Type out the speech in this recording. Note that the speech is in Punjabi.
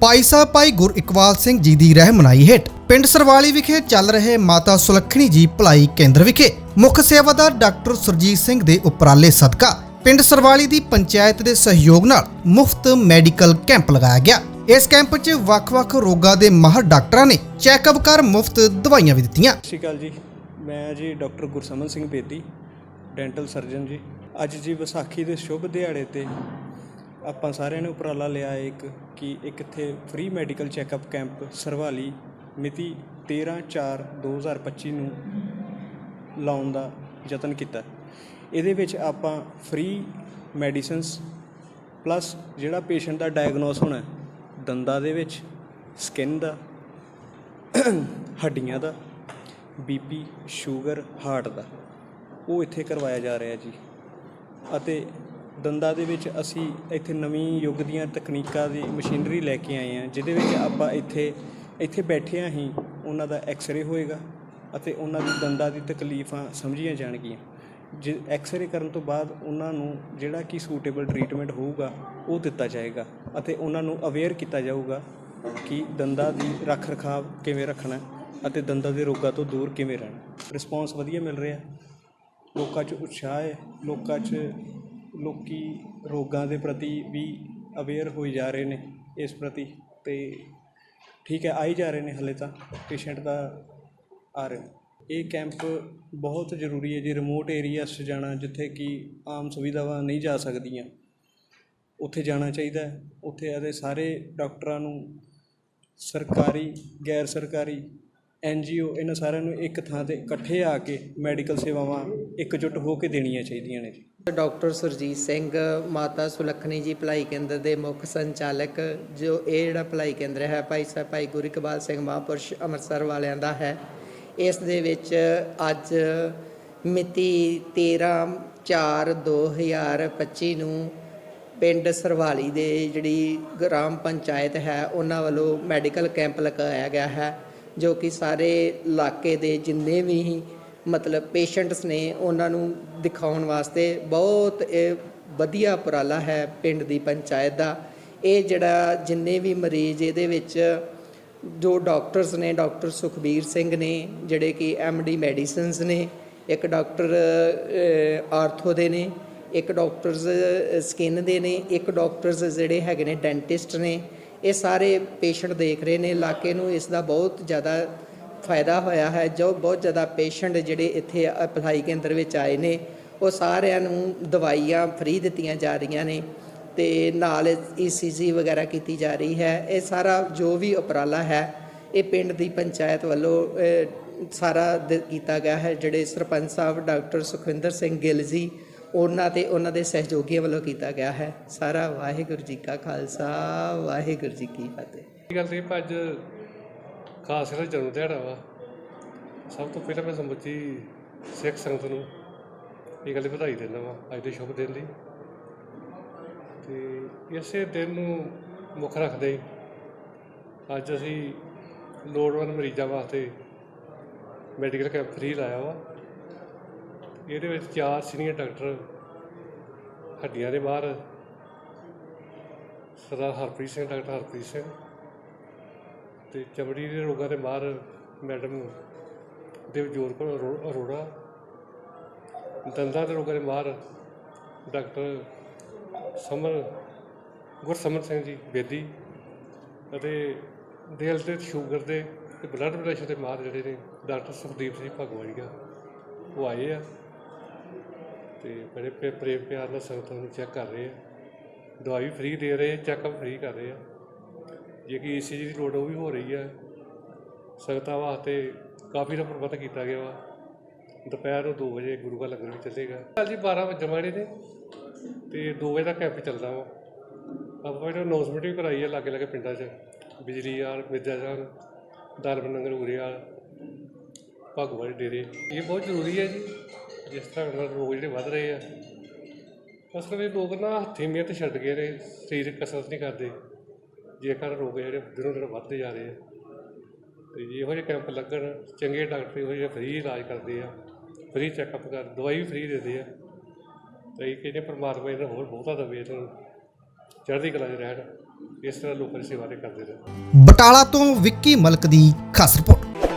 ਭਾਈ ਸਾਹਿਬ ਭਾਈ ਗੁਰ ਇਕਬਾਲ ਸਿੰਘ ਜੀ ਦੀ ਰਹਿਮਨਾਈ ਹੇਠ ਪਿੰਡ ਸਰਵਾਲੀ ਵਿਖੇ ਚੱਲ ਰਹੇ ਮਾਤਾ ਸੁਲੱਖਣੀ ਜੀ ਭਲਾਈ ਕੇਂਦਰ ਵਿਖੇ ਮੁੱਖ ਸੇਵਾਦਾਰ ਡਾਕਟਰ ਸੁਰਜੀਤ ਸਿੰਘ ਦੇ ਉਪਰਾਲੇ ਸਦਕਾ ਪਿੰਡ ਸਰਵਾਲੀ ਦੀ ਪੰਚਾਇਤ ਦੇ ਸਹਿਯੋਗ ਨਾਲ ਮੁਫਤ ਮੈਡੀਕਲ ਕੈਂਪ ਲਗਾਇਆ ਗਿਆ। ਇਸ ਕੈਂਪ 'ਚ ਵੱਖ-ਵੱਖ ਰੋਗਾਂ ਦੇ ਮਾਹਰ ਡਾਕਟਰਾਂ ਨੇ ਚੈੱਕਅਪ ਕਰ ਮੁਫਤ ਦਵਾਈਆਂ ਵੀ ਦਿੱਤੀਆਂ। ਸਤਿ ਸ਼੍ਰੀ ਅਕਾਲ ਜੀ। ਮੈਂ ਜੀ doctor Gursaman Singh Bedi, dental surgeon ਜੀ। ਅੱਜ ਜੀ ਵਿਸਾਖੀ ਦੇ ਸ਼ੁਭ ਦਿਹਾੜੇ ਤੇ ਆਪਾਂ ਸਾਰਿਆਂ ਨੇ ਉਪਰਾਲਾ ਲਿਆ ਹੈ ਇੱਕ ਕਿ ਇੱਕ ਇੱਥੇ free medical checkup camp Sarwali ਮਿਤੀ 13/4/2025 ਨੂੰ ਲਾਉਣ ਦਾ ਯਤਨ ਕੀਤਾ। ਇਹਦੇ ਵਿੱਚ ਆਪਾਂ ਫ੍ਰੀ ਮੈਡੀਸਿਨਸ ਪਲੱਸ ਜਿਹੜਾ ਪੇਸ਼ੈਂਟ ਦਾ ਡਾਇਗਨੋਸ ਹੋਣਾ, ਦੰਦਾਂ ਦੇ ਵਿੱਚ ਸਕਿਨ ਦਾ, ਹੱਡੀਆਂ ਦਾ ਬੀਪੀ ਸ਼ੂਗਰ ਹਾਰਟ ਦਾ, ਉਹ ਇੱਥੇ ਕਰਵਾਇਆ ਜਾ ਰਿਹਾ ਜੀ। ਅਤੇ ਦੰਦਾਂ ਦੇ ਵਿੱਚ ਅਸੀਂ ਇੱਥੇ ਨਵੀਂ ਯੁੱਗ ਦੀਆਂ ਤਕਨੀਕਾਂ ਦੀ ਮਸ਼ੀਨਰੀ ਲੈ ਕੇ ਆਏ ਹਾਂ, ਜਿਹਦੇ ਵਿੱਚ ਆਪਾਂ ਇੱਥੇ ਇੱਥੇ ਬੈਠਿਆਂ ਹੀ ਉਹਨਾਂ ਦਾ ਐਕਸ-ਰੇ ਹੋਏਗਾ ਅਤੇ ਉਹਨਾਂ ਦੀ ਦੰਦਾਂ ਦੀ ਤਕਲੀਫਾਂ ਸਮਝੀਆਂ ਜਾਣਗੀਆਂ। ਜੇ ਐਕਸ-ਰੇ ਕਰਨ ਤੋਂ ਬਾਅਦ ਉਹਨਾਂ ਨੂੰ ਜਿਹੜਾ ਕਿ ਸੂਟੇਬਲ ਟਰੀਟਮੈਂਟ ਹੋਊਗਾ, ਉਹ ਦਿੱਤਾ ਜਾਏਗਾ ਅਤੇ ਉਹਨਾਂ ਨੂੰ ਅਵੇਅਰ ਕੀਤਾ ਜਾਊਗਾ ਕਿ ਦੰਦਾਂ ਦੀ ਰੱਖ ਰਖਾਵ ਕਿਵੇਂ ਰੱਖਣਾ ਅਤੇ ਦੰਦਾਂ ਦੇ ਰੋਗਾਂ ਤੋਂ ਦੂਰ ਕਿਵੇਂ ਰਹਿਣਾ। ਰਿਸਪੌਂਸ ਵਧੀਆ ਮਿਲ ਰਿਹਾ। ਲੋਕਾਂ 'ਚ ਉਤਸ਼ਾਹ ਹੈ, ਲੋਕਾਂ 'ਚ ਲੋਕੀ ਰੋਗਾਂ ਦੇ ਪ੍ਰਤੀ ਵੀ ਅਵੇਅਰ ਹੋਈ ਜਾ ਰਹੇ ਨੇ ਇਸ ਪ੍ਰਤੀ ਤੇ ਠੀਕ ਹੈ, ਆਈ ਜਾ ਰਹੇ ਨੇ ਹਲੇ ਤਾਂ ਪੇਸ਼ੈਂਟ ਦਾ ਆ ਰਹੇ ਇਹ ਕੈਂਪ ਬਹੁਤ ਜ਼ਰੂਰੀ ਹੈ ਜੀ ਰਿਮੋਟ ਏਰੀਆਸ 'ਚ ਜਾਣਾ ਜਿੱਥੇ ਕਿ ਆਮ ਸੁਵਿਧਾਵਾਂ ਨਹੀਂ ਜਾ ਸਕਦੀਆਂ। ਉੱਥੇ ਜਾਣਾ ਚਾਹੀਦਾ ਹੈ, ਉੱਥੇ ਇਹਦੇ ਸਾਰੇ ਡਾਕਟਰਾਂ ਨੂੰ ਸਰਕਾਰੀ, ਗੈਰ ਸਰਕਾਰੀ ਐੱਨ ਜੀ ਓ ਇਹਨਾਂ ਸਾਰਿਆਂ ਨੂੰ ਇੱਕ ਥਾਂ ਤੇ ਇਕੱਠੇ ਆ ਕੇ ਮੈਡੀਕਲ ਸੇਵਾਵਾਂ ਇਕਜੁੱਟ ਹੋ ਕੇ ਦੇਣੀਆਂ ਚਾਹੀਦੀਆਂ ਨੇ ਜੀ। ਡਾਕਟਰ ਸੁਰਜੀਤ ਸਿੰਘ, ਮਾਤਾ ਸੁਲੱਖਣੀ ਜੀ ਭਲਾਈ ਕੇਂਦਰ ਦੇ ਮੁੱਖ ਸੰਚਾਲਕ, ਜੋ ਇਹ ਜਿਹੜਾ ਭਲਾਈ ਕੇਂਦਰ ਹੈ, ਭਾਈ ਸਾਹਿਬ ਭਾਈ ਗੁਰੂ ਇਕਬਾਲ ਸਿੰਘ ਮਹਾਂਪੁਰਸ਼ ਅੰਮ੍ਰਿਤਸਰ ਵਾਲਿਆਂ ਦਾ ਹੈ। ਇਸ ਦੇ ਵਿੱਚ ਅੱਜ ਮਿਤੀ 13 4 2025 ਨੂੰ ਪਿੰਡ ਸਰਵਾਲੀ ਦੇ ਜਿਹੜੀ ਗ੍ਰਾਮ ਪੰਚਾਇਤ ਹੈ, ਉਹਨਾਂ ਵੱਲੋਂ ਮੈਡੀਕਲ ਕੈਂਪ ਲਗਾਇਆ ਗਿਆ ਹੈ। ਜੋ ਕਿ ਸਾਰੇ ਇਲਾਕੇ ਦੇ ਜਿੰਨੇ ਵੀ ਮਤਲਬ ਪੇਸ਼ੈਂਟਸ ਨੇ, ਉਹਨਾਂ ਨੂੰ ਦਿਖਾਉਣ ਵਾਸਤੇ ਬਹੁਤ ਇਹ ਵਧੀਆ ਉਪਰਾਲਾ ਹੈ ਪਿੰਡ ਦੀ ਪੰਚਾਇਤ ਦਾ। ਇਹ ਜਿਹੜਾ ਜਿੰਨੇ ਵੀ ਮਰੀਜ਼ ਇਹਦੇ ਵਿੱਚ ਜੋ ਡਾਕਟਰਸ ਨੇ, ਡਾਕਟਰ ਸੁਖਬੀਰ ਸਿੰਘ ਨੇ, ਜਿਹੜੇ ਕਿ ਡੀ ਮੈਡੀਸਿਨਸ ਨੇ, ਇੱਕ ਡਾਕਟਰ ਆਰਥੋ ਦੇ ਨੇ, ਇੱਕ ਡਾਕਟਰਸ ਸਕਿਨ ਦੇ ਨੇ, ਇੱਕ ਡਾਕਟਰਸ ਜਿਹੜੇ ਹੈਗੇ ਨੇ ਡੈਂਟਿਸਟ ਨੇ ਇਹ ਸਾਰੇ ਪੇਸ਼ੈਂਟ ਦੇਖ ਰਹੇ ਨੇ, ਇਲਾਕੇ ਨੂੰ ਇਸ ਦਾ ਬਹੁਤ ਜ਼ਿਆਦਾ ਫਾਇਦਾ ਹੋਇਆ ਹੈ, ਜੋ ਬਹੁਤ ਜ਼ਿਆਦਾ ਪੇਸ਼ੈਂਟ ਜਿਹੜੇ ਇੱਥੇ ਭਲਾਈ ਕੇਂਦਰ ਵਿੱਚ ਆਏ ਨੇ, ਉਹ ਸਾਰਿਆਂ ਨੂੰ ਦਵਾਈਆਂ ਫ੍ਰੀ ਦਿੱਤੀਆਂ ਜਾ ਰਹੀਆਂ ਨੇ ਤੇ ਨਾਲ ਈਸੀਜੀ ਵਗੈਰਾ ਕੀਤੀ ਜਾ ਰਹੀ ਹੈ। ਇਹ ਸਾਰਾ ਜੋ ਵੀ ਉਪਰਾਲਾ ਹੈ, ਇਹ ਪਿੰਡ ਦੀ ਪੰਚਾਇਤ ਵੱਲੋਂ ਸਾਰਾ ਦ- ਕੀਤਾ ਗਿਆ ਹੈ, ਜਿਹੜੇ ਸਰਪੰਚ ਸਾਹਿਬ ਡਾਕਟਰ ਸੁਖਵਿੰਦਰ ਸਿੰਘ ਗਿੱਲ ਜੀ ਉਹਨਾਂ ਤੇ, ਉਹਨਾਂ ਦੇ ਸਹਿਯੋਗੀਆਂ ਵੱਲੋਂ ਕੀਤਾ ਗਿਆ ਹੈ। ਸਾਰਾ ਵਾਹਿਗੁਰੂ ਜੀ ਕਾ ਖਾਲਸਾ, ਵਾਹਿਗੁਰੂ ਜੀ ਕੀ ਫਤਿਹ। ਇਹ ਗੱਲ ਸੀ? ਅੱਜ ਖਾਸ ਕਰਕੇ ਜਨਮ ਦਿਹਾੜਾ ਵਾ। ਸਭ ਤੋਂ ਪਹਿਲਾਂ ਮੈਂ ਸਮੁੱਚੀ ਸਿੱਖ ਸੰਗਤ ਨੂੰ ਇਹ ਗੱਲ ਵਧਾਈ ਦਿੰਦਾ ਵਾ, ਅੱਜ ਦੇ ਸ਼ੁਭ ਦਿਨ ਲਈ। ਤੇ ਇਸੇ ਦਿਨ ਨੂੰ ਮੁੱਖ ਰੱਖਦੇ ਅੱਜ ਅਸੀਂ ਲੋੜਵੰਦ ਮਰੀਜ਼ਾਂ ਵਾਸਤੇ ਮੈਡੀਕਲ ਕੈਂਪ ਫ੍ਰੀ ਲਾਇਆ ਵਾ। ਇਹਦੇ ਵਿੱਚ ਚਾਰ ਸੀਨੀਅਰ ਡਾਕਟਰ ਹੱਡੀਆਂ ਦੇ ਬਾਹਰ। ਸਰਦਾਰ ਹਰਪ੍ਰੀਤ ਸਿੰਘ, ਡਾਕਟਰ ਹਰਪ੍ਰੀਤ ਸਿੰਘ ਤੇ ਚਮੜੀ ਦੇ ਰੋਗਾਂ ਦੇ ਬਾਹਰ ਮੈਡਮ ਦੇਵਜੋਤ ਕੌਰ ਅਰੋ- ਅਰੋੜਾ। ਦੰਦਾਂ ਦੇ ਰੋਗਾਂ ਦੇ ਬਾਹਰ ਡਾਕਟਰ ਸਮਰ, ਗੁਰਸਮਰ ਸਿੰਘ ਜੀ ਬੇਦੀ ਅਤੇ ਦਿਲ ਤੇ ਸ਼ੂਗਰ ਦੇ ਤੇ ਬਲੱਡ ਪ੍ਰੈਸ਼ਰ ਦੇ ਮਾਹਰ ਜਿਹੜੇ ਨੇ ਡਾਕਟਰ ਸੁਖਦੀਪ ਸਿੰਘ ਭਗਵਾੜੀਆ ਉਹ ਆਏ ਆ। ਤੇ ਬੜੇ ਪੇ, ਪ੍ਰੇਮ ਪਿਆਰ ਨਾਲ ਸੰਗਤਾਂ ਨੂੰ ਚੈੱਕ ਕਰ ਰਹੇ ਆ। ਦਵਾਈ ਫ੍ਰੀ ਦੇ ਰਹੇ ਚੈੱਕਅਪ ਫ੍ਰੀ ਕਰ ਰਹੇ ਆ। ਜੇ ਕਿ ਈਸੀਜੀ ਦੀ ਲੋੜ ਉਹ ਵੀ ਹੋ ਰਹੀ ਆ। ਸੰਗਤਾਂ ਵਾਸਤੇ ਕਾਫੀ ਦਾ ਪ੍ਰਬੰਧ ਕੀਤਾ ਗਿਆ ਵਾ। ਦੁਪਹਿਰ ਨੂੰ 2 ਵਜੇ ਗੁਰੂ ਘਰ ਲੰਗਰ ਵੀ ਚੱਲੇਗਾ। ਕੱਲ੍ਹ ਜੀ 12 ਵਜੇ ਜਮਾੜੇ ਨੇ ਤੇ 2 ਵਜੇ ਦਾ ਕੈਂਪ ਚੱਲਦਾ ਵਾ। ਆਪਾਂ ਜਿਹੜਾ ਅਨਾਉਂਸਮੈਂਟ ਵੀ ਕਰਾਈ ਹੈ ਲਾਗੇ ਲਾਗੇ ਪਿੰਡਾਂ 'ਚ। ਬਿਜਲੀ ਵਾਲ ਮਿਰਜ਼ਾਜਾਨ ਦਰਬਨ ਨਗਰ ਉਰੇਵਾਲ ਭਗਵਾਨ ਡੇਰੇ। ਇਹ ਬਹੁਤ ਜ਼ਰੂਰੀ ਹੈ ਜੀ। ਜਿਸ ਤਰ੍ਹਾਂ ਨਾਲ ਰੋਗ ਜਿਹੜੇ ਵੱਧ ਰਹੇ ਆ। ਅਸਲ ਵਿੱਚ ਲੋਕ ਨਾ ਹੱਥੀਂ ਮਿਹਨਤ ਛੱਡ ਗਏ ਨੇ ਸਰੀਰਕ ਕਸਰਤ ਨਹੀਂ ਕਰਦੇ। ਜੇਕਰ ਰੋਗ ਜਿਹੜੇ ਦਿਨੋਂ ਦਿਨ ਵੱਧਦੇ ਜਾ ਰਹੇ ਆ। ਤੇ ਜੇ ਇਹੋ ਜਿਹੇ ਕੈਂਪ ਲੱਗਣ, ਚੰਗੇ ਡਾਕਟਰ ਇਹੋ ਜਿਹੇ ਫ੍ਰੀ ਇਲਾਜ ਕਰਦੇ ਆ ਫ੍ਰੀ ਚੈੱਕਅਪ ਕਰ, ਦਵਾਈ ਵੀ ਫ੍ਰੀ ਦਿੰਦੇ ਆ। ਤੇ ਇਹ ਕਹਿੰਦੇ ਪਰਮਾਤਮਾ ਇਹਨਾਂ ਹੋਰ ਬਹੁਤਾ ਦੇਵੇ, ਇਹਨਾਂ ਨੂੰ ਚੜ੍ਹਦੀ ਕਲਾ 'ਚ ਰਹਿਣ। ਇਸ ਤਰ੍ਹਾਂ ਲੋਕਾਂ ਦੀ ਸੇਵਾ ਦੇ ਕਰਦੇ ਰਹਿਣ ਬਟਾਲਾ ਤੋਂ ਵਿੱਕੀ ਮਲਕ ਦੀ ਖਾਸ ਰਿਪੋਰਟ।